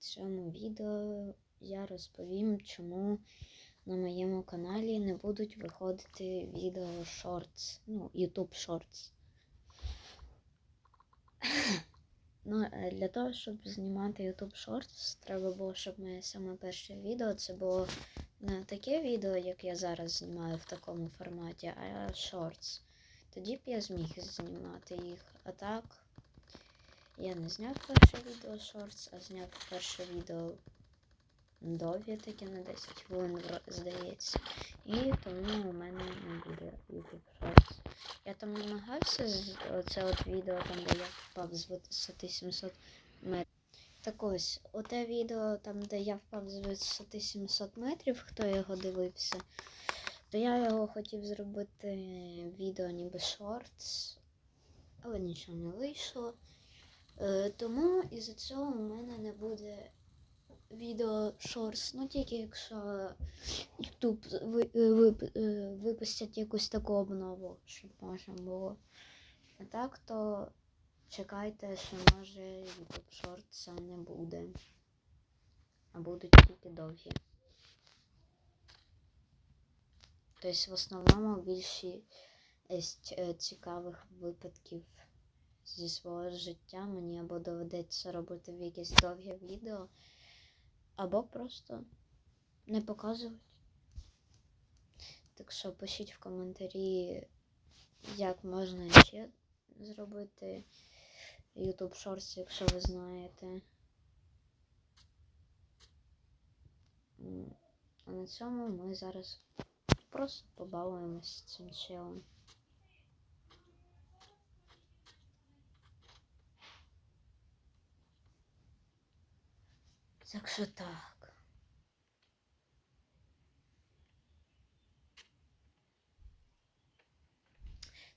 цьому відео я розповім, чому на моєму каналі не будуть виходити відео Shorts, ну, YouTube Shorts. Ну, е, для того, щоб знімати YouTube Shorts, треба було, щоб моє саме перше відео це було не таке відео, як я зараз знімаю в такому форматі, а Shorts. Тоді б я зміг знімати їх. А так, я не зняв перше відео Shorts, а зняв перше відео довгі таке на 10 хвилин, здається. І тому у мене не буде YouTube Shorts. Я там намагався з оце от відео, там де я впав з висоти 700 метрів. Так ось, оте відео, там, де я впав з висоти 700 метрів, хто його дивився, то я його хотів зробити відео ніби шортс, але нічого не вийшло. Е, тому із-за цього у мене не буде відео шортс, ну тільки якщо YouTube е, е, випустять якусь таку обнову, щоб можна було. А так то чекайте, що може YouTube шортса не буде. А будуть тільки довгі. Тобто в основному більшість цікавих випадків зі свого життя мені або доведеться робити в якесь довге відео, або просто не показувати. Так що пишіть в коментарі, як можна ще зробити YouTube Shorts, якщо ви знаєте. А на цьому ми зараз просто побалуємось цим челом. Так що так.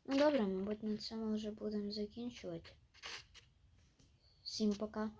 Ну добре, мабуть, на цьому вже будемо закінчувати. Всім пока.